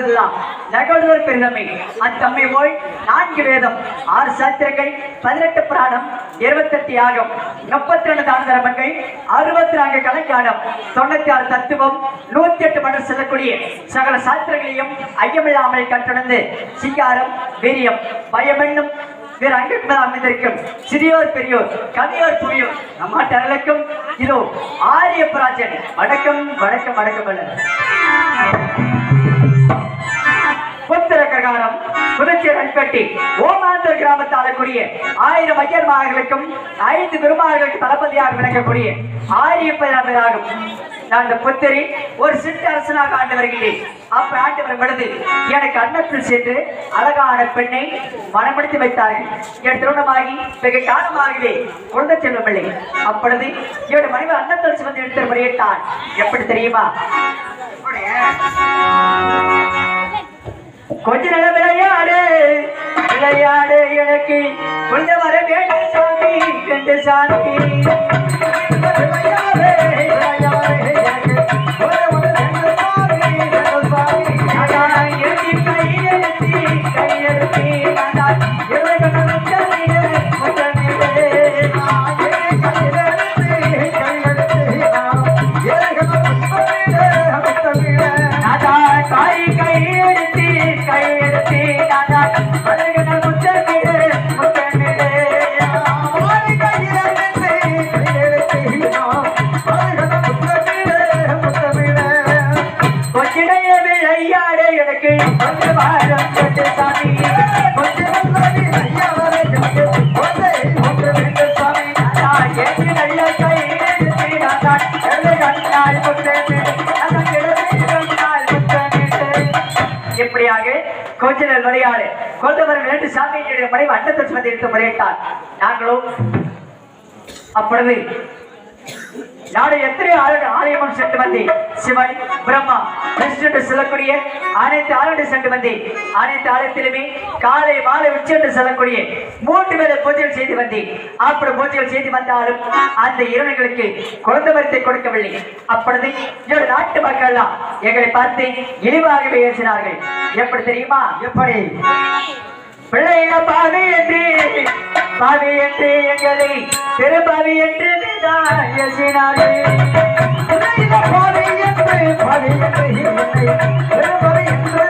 செல்லாம் நகழ்வர் பெருந்தமை அத்தம்மை ஓய் நான்கு வேதம் ஆறு சாத்திரங்கள் பதினெட்டு புராணம் இருபத்தெட்டு யாகம் முப்பத்தி ரெண்டு தான தர்மங்கள் அறுபத்தி நான்கு கணக்கானம் தொண்ணூத்தி ஆறு தத்துவம் நூத்தி எட்டு மணி செல்லக்கூடிய சகல சாத்திரங்களையும் ஐயமில்லாமல் கற்றடைந்து சிங்காரம் வீரியம் பயமென்னும் வேறு அங்கிருப்பது அமைந்திருக்கும் சிறியோர் பெரியோர் கவியோர் புரியோர் நம்மாட்டர்களுக்கும் இதோ ஆரிய பிராஜன். வணக்கம் வணக்கம் வணக்கம் வணக்கம். பிரகாரம் புதுச்சேரி அன்பட்டி ஓமாந்தர் கிராமத்தில் ஆளக்கூடிய ஆயிரம் ஐயர்மார்களுக்கும் ஐந்து குருமார்களுக்கு தளபதியாக விளங்கக்கூடிய ஆரிய பேராகும் நான் இந்த புத்தரி ஒரு சிட்டு அரசனாக ஆண்டு வருகிறேன். அப்ப ஆண்டு வரும் பொழுது எனக்கு அன்னத்தில் சென்று அழகான பெண்ணை மனமுடித்து வைத்தார்கள். என் திருமணமாகி வெகு காலமாகவே குழந்தை செல்வமில்லை அப்பொழுது என்னுடைய மனைவி அன்னத்தில் சுமந்து எடுத்து முறையிட்டான் எப்படி தெரியுமா? கொஞ்ச நேரம் விளையாடு விளையாடு எனக்கு. கொஞ்சம் வர வேண்டும் சாமி கண்டு சாமி. சாமியினுடைய மனைவி அண்டத்தை சுமந்து எடுத்து முறையிட்டார். நாங்களும் அப்பொழுது நாடு எத்தனை ஆளு ஆலயமும் சென்று வந்தேன் சிவன் பிரம்மா விஷ்ணு செல்லக்கூடிய அனைத்து ஆலயம் சென்று வந்தேன் அனைத்து ஆலயத்திலுமே காலை மாலை உச்சி என்று செல்லக்கூடிய மூன்று வேலை பூஜைகள் செய்து வந்தேன் அப்படி பூஜைகள் செய்து வந்தாலும் அந்த இறைவர்களுக்கு குழந்தை மரத்தை கொடுக்கவில்லை. அப்பொழுது என்னோட நாட்டு மக்கள் எல்லாம் எங்களை பார்த்து இழிவாகவே பேசினார்கள். எப்படி தெரியுமா? எப்படி? பிள்ளைய பாவி என்று பாவி என்று எங்களை திருப்பாவி என்று பேசினார்கள் பாவி என்று பாவி என்று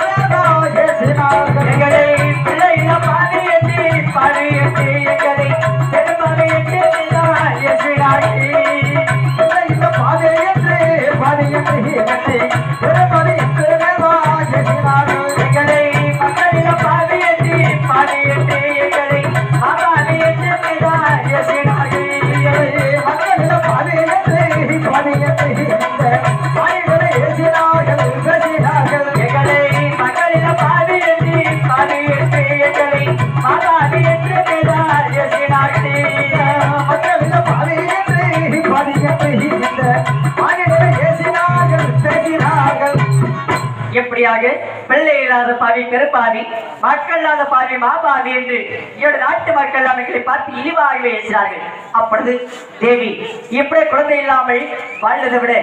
பிள்ளை இல்லாத பாவி பெருப்பாவி மக்கள் இல்லாத பாவி மாபாவி என்று என்னோட நாட்டு மக்கள் அவைகளை பார்த்து இழிவாகவே என்றார்கள் அப்பொழுது தேவி இப்படி குழந்தை இல்லாமல் வாழ்ந்ததை விட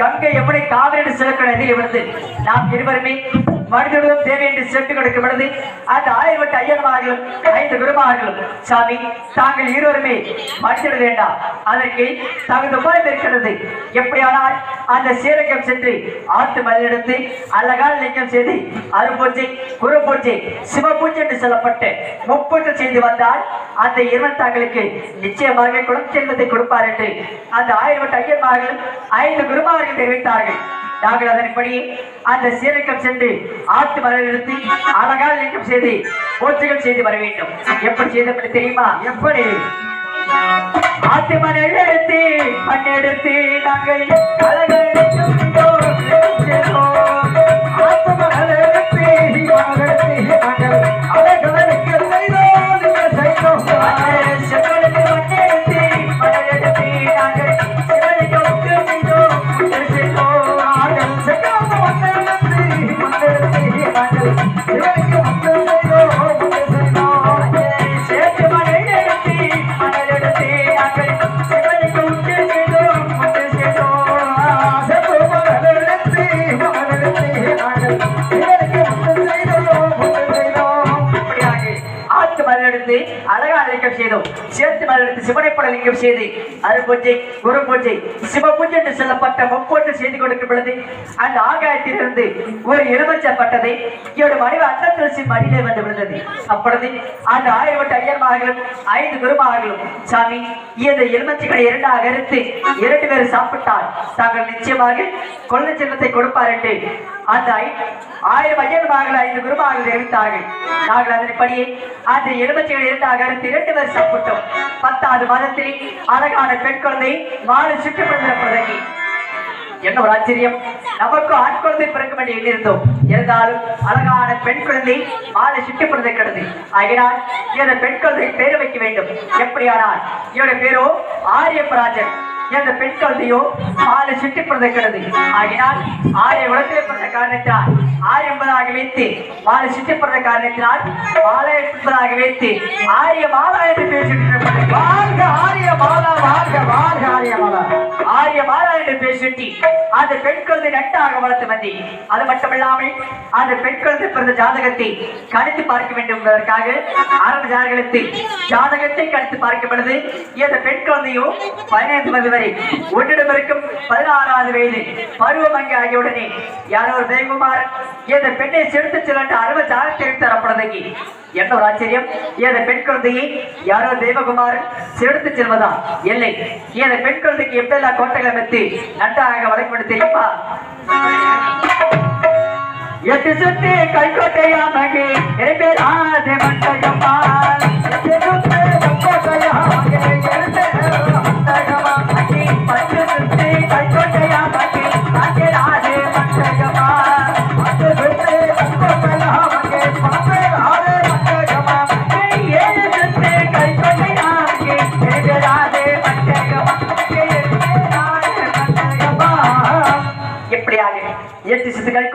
எங்கே எப்படி காவிரி சிலக்கணத்தில் இருந்து நாம் இருவருமே மனிதர்களும் தேவை என்று சென்று கொடுக்கும் பொழுது அந்த ஆயிரவட்ட ஐயன்மார்களும் ஐந்து குருமார்களும் சாமி தாங்கள் இருவருமே மனிதர் வேண்டாம். அதற்கு தகுந்த உபாயம் இருக்கிறது. எப்படியானால் அந்த சீரகம் சென்று ஆத்து மலையெடுத்து அழகால் நீக்கம் செய்து அருபூஜை குரு பூஜை சிவ பூஜை என்று சொல்லப்பட்டு முப்பூஜை செய்து வந்தால் அந்த இருவன் தாங்களுக்கு நிச்சயமாக குலச்செல்வத்தை கொடுப்பார் என்று அந்த ஆயிரவட்ட ஐயன்மார்கள் ஐந்து குருமார்கள் தெரிவித்தார்கள். நாங்கள் அதன்படி அந்த சீரகம் சென்று ஆட்டு மலர் எடுத்து அழகாக நீக்கம் செய்து பூஜைகள் செய்து வர வேண்டும். எப்படி செய்தபடி தெரியுமா? எப்படி? ஆட்டு மணல் எடுத்து மண் எடுத்து நாங்கள் அழகால் ஆட்டு மணல் சேர்த்து நாள் சிவனை படலிங்கம் செய்து அரு பூஜை குரு பூஜை சிவ பூஜை என்று சொல்லப்பட்ட முப்போட்டு செய்து கொடுக்கும் பொழுது அந்த ஆகாயத்திலிருந்து ஒரு எலுமிச்சப்பட்டதை இவருடைய மறைவு அண்ணன் துளசி மடியிலே வந்து விழுந்தது. அப்பொழுது அந்த ஆயிரவட்ட ஐயர்மார்களும் ஐந்து குருமார்களும் சாமி இந்த எலுமிச்சைகளை இரண்டாக அறுத்து இரண்டு பேர் சாப்பிட்டால் தாங்கள் நிச்சயமாக குழந்தை செல்வத்தை கொடுப்பார் என்று அந்த ஐ- ஆயிரம் ஐயர்மார்கள் ஐந்து குருமார்கள் தெரிவித்தார்கள் நாங்கள் அதன்படியே அந்த எலுமிச்சைகள் இரண்டாக அறுத்து இரண்டு பேர் சாப்பிட்டோம். பத்தாவது மாதத்தில் அழகான பெண் குழந்தை மாலை பிறந்த பிறகு என்ன ஒரு ஆச்சரியம்? நமக்கு ஆண் குழந்தை பிறக்கும் என்று எண்ணிருந்தோம் இருந்தாலும் அழகான பெண் குழந்தை மாலை சுட்டி பிறந்த ஆகினால் இந்த பெண் குழந்தை பேர் வைக்க வேண்டும். எப்படியானால் இவருடைய பேரோ ஆரியப்பராஜன். இந்த பெண் குழந்தையோ ஆறு சுட்டி பிறந்திருக்கிறது. ஆகினால் ஆரிய உலகத்திலே பிறந்த காரணத்தினால் ஆறு என்பதாக வைத்து ஆறு சுட்டி பிறந்த காரணத்தினால் மாலை என்பதாக வைத்து ஆரிய மாலா என்று பேசிட்டு வாழ்க ஆரிய வாழ்க வாழ்க ஆரிய மாலா ஆரிய மாலா என்று பேசிட்டு அந்த பெண் குழந்தை நட்டாக வளர்த்து வந்தி அது மட்டுமில்லாமல் அந்த பெண் குழந்தை பிறந்த ஜாதகத்தை கணித்து பார்க்க வேண்டும் என்பதற்காக அரபு ஜாதகத்தில் ஜாதகத்தை கணித்து பார்க்கப்படுது இந்த பெண் குழந்தையோ பதினைந்து வயது வரை ஒன்றிடம் இருக்கும் பதினாறாவது வயது பருவம் அங்கே ஆகியவுடனே யாரோ ஒரு தெய்வகுமார் இந்த பெண்ணை செலுத்து செல்ல அறுபது ஜாதகத்தை எடுத்து என்ன ஒரு ஆச்சரியம்? இந்த பெண் குழந்தையை யாரோ தெய்வகுமார் செலுத்து செல்வதா? இல்லை. ஏத பெண் குழந்தைக்கு எப்படியெல்லாம் கோட்டைகளை வைத்து நன்றாக வளைக்கப்பட்டு தெரியுமா? எட்டு சுத்தி கைகோட்டையா மகி? எரிபேராதே மண்டகமா எட்டு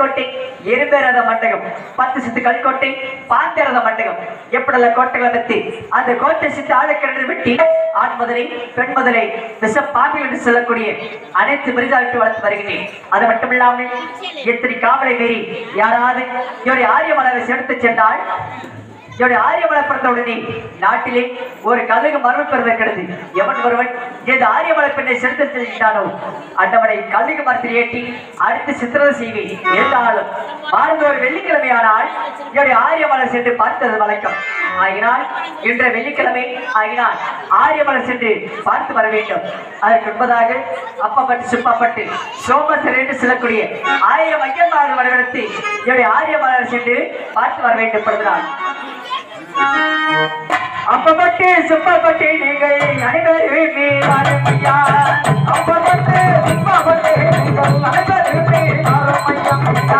கல்கோட்டை எரும்பேரத மண்டகம் பத்து சித்து கல்கோட்டை பாந்தரத மண்டகம் எப்படியெல்லாம் கோட்டைகளை வைத்து அந்த கோட்டை சித்து ஆழக்கிணறு வெட்டி ஆண் முதலை பெண் முதலை விஷ பாம்பில் என்று சொல்லக்கூடிய அனைத்து மிருகாவிட்டு வளர்த்து வருகிறேன். அது மட்டுமில்லாமல் எத்தனை காவலை மீறி யாராவது இவரை ஆரிய மலரை செலுத்து சென்றால் என்னுடைய ஆரியமலை மலைப்பிறந்த உடனே நாட்டிலே ஒரு கழுகு மரணம் பெறுவதற்கிறது எவன் ஒருவன் இந்த ஆரிய பெண்ணை செலுத்த செல்கின்றானோ அந்தவனை கழுகு மரத்தில் ஏற்றி அடுத்து சித்திரதை செய்வேன். இருந்தாலும் வாழ்ந்த ஒரு வெள்ளிக்கிழமையானால் ஆரிய மலை சென்று பார்த்தது வழக்கம். ஆகினால் இன்றைய வெள்ளிக்கிழமை ஆகினால் ஆரியமலை சென்று பார்த்து வர வேண்டும். அதற்கு முன்பதாக அப்பப்பட்டு சுப்பப்பட்டு சோமசர் என்று சொல்லக்கூடிய ஆயிரம் ஐயன்மார்கள் வரவழைத்து என்னுடைய ஆரியமலை சென்று பார்த்து வர வேண்டும் என்பதுதான் அப்பப்பட்டு சுப்பப்பட்டு நீங்கள் அனைவருமே வாருமையா. அப்பப்பட்டு சுப்பப்பட்டு நீங்கள் அனைவருமே வாருமையா.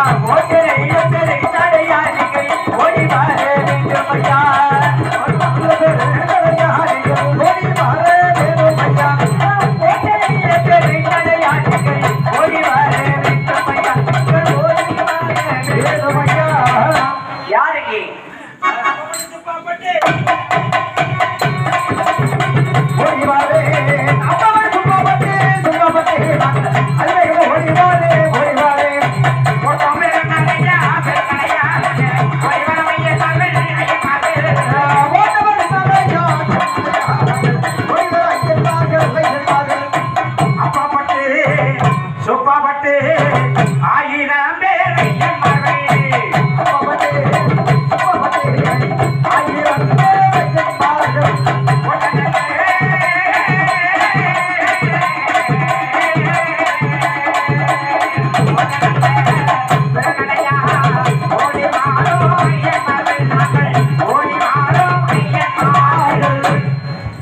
நாங்கள், ஓடி வாரும் ஐயன்மார்கள்.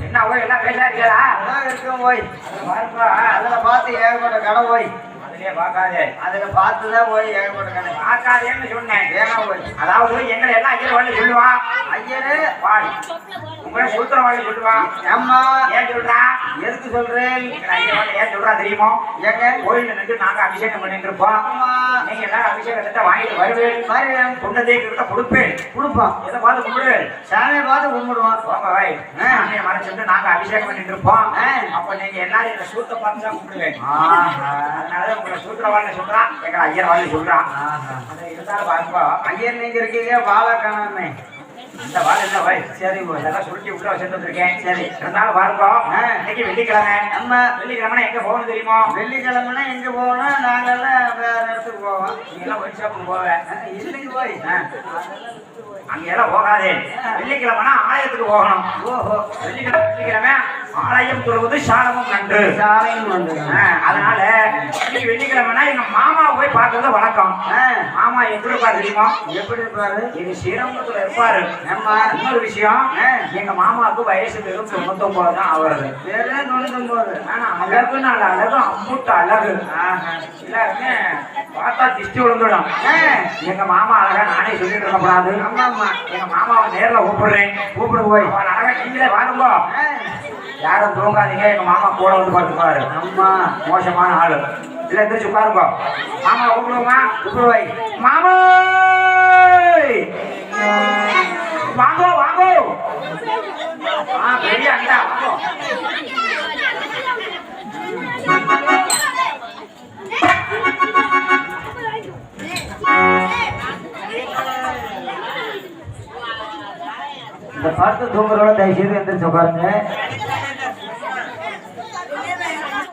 என்ன ஓய் எல்லாம் அதான் இருக்கும் போய் பாருப்பா, அதுல பார்த்து ஏகப்பட்ட கடை போய் அதுலயே பார்க்காதே. அதுல பார்த்துதான் போய் ஏகப்பட்ட கடை பார்க்காதேன்னு சொன்னேன். வேணாம் போய். அதாவது எங்களை எல்லாம் ஐயர் வந்து சொல்லுவான் ஐயனே வாடி. உங்களை சூத்திரம் வாடி சொல்லுவான் ஏம்மா. ஏன் சொல்றான் சொல்றேன். ஏன் சொல்றா தெரியுமோ? ஏங்க கோயில்ல நின்று நாங்க அபிஷேகம் பண்ணிட்டு இருப்போம். நீங்க எல்லாரும் அபிஷேகத்தை வாங்கிட்டு வருவேன். குண்டத்தை கிட்ட கொடுப்பேன் எதை பார்த்து கும்பிடு? சாமியை பார்த்து கும்பிடுவான் போங்க வை சாமியை மறைச்சிட்டு நாங்க அபிஷேகம் பண்ணிட்டு இருப்போம். அப்ப நீங்க எல்லாரும் எங்க சூத்த பார்த்து தான் கும்பிடுவேன். அதனால உங்களை சூத்திரவான்னு சொல்றான் எங்க ஐயர் வாழி சொல்றான் இருந்தாலும் ஐயர் நீங்க இருக்கீங்க வாழ காணாமே இந்த வாழை இல்ல வை? சரி இதெல்லாம் சுருட்டி உள்ள வச்சுட்டு வந்திருக்கேன். சரி. பாருங்க ஆ. இன்னைக்கு வெள்ளிக்கிழமை. நம்ம வெள்ளிக்கிழமை எங்க போகணும் தெரியுமோ? வெள்ளிக்கிழமைனா எங்க போகணும் நாங்கெல்லாம் வேற இடத்துக்கு போவோம். நீங்க எல்லாம் ஒயின் ஷாப்புக்கு போவேன் இல்லைங்க போய். அங்க எல்லாம் போகாதே. வெள்ளிக்கிழமைனா ஆலயத்துக்கு போகணும். ஓஹோ. வெள்ளிக்கிழமை வெள்ளிக்கிழமை ஆலயம் தொழுவது சாலமும் நன்று சாலையும் ஆ, அதனால இன்னைக்கு வெள்ளிக்கிழமைனா எங்க மாமா போய் பார்க்கறது வழக்கம். மாமா எப்படி இருப்பாரு தெரியுமா? எப்படி இருப்பாரு? எங்க ஸ்ரீரங்கத்துல இருப்பாரு. ஆமா. இன்னொரு விஷயம். எங்க மாமாவுக்கு வயசு வெறும் தொண்ணூத்தொன்பது தான் ஆகுறது வேற தொண்ணூத்தொன்பது. போது ஆனா அழகு நல்ல அழகு அம்புட்டு அழகு. எல்லாருமே பார்த்தா திஷ்டி விழுந்துடும். எங்க மாமா அழகா நானே சொல்லிட்டு இருக்கக்கூடாது ஆமா ஆமா எங்க மாமாவை நேர்ல கூப்பிடுறேன். கூப்பிடு போய். அழகா நீங்களே வாருங்க. யாரும் தூங்காதீங்க. எங்க மாமா கூட வந்து பார்த்துப்பாரு. அம்மா மோசமான ஆளு. இல்ல எந்திரிச்சு உட்காருங்க. மாமா கூப்பிடுவோமா? கூப்பிடு வை மாமா! வாங்கோ வாங்கோ. பெரிய அண்டா வாங்கோ. இந்த பார்த்து தூங்குறோட தயவு செய்து எந்திரிச்சு உட்காருங்க.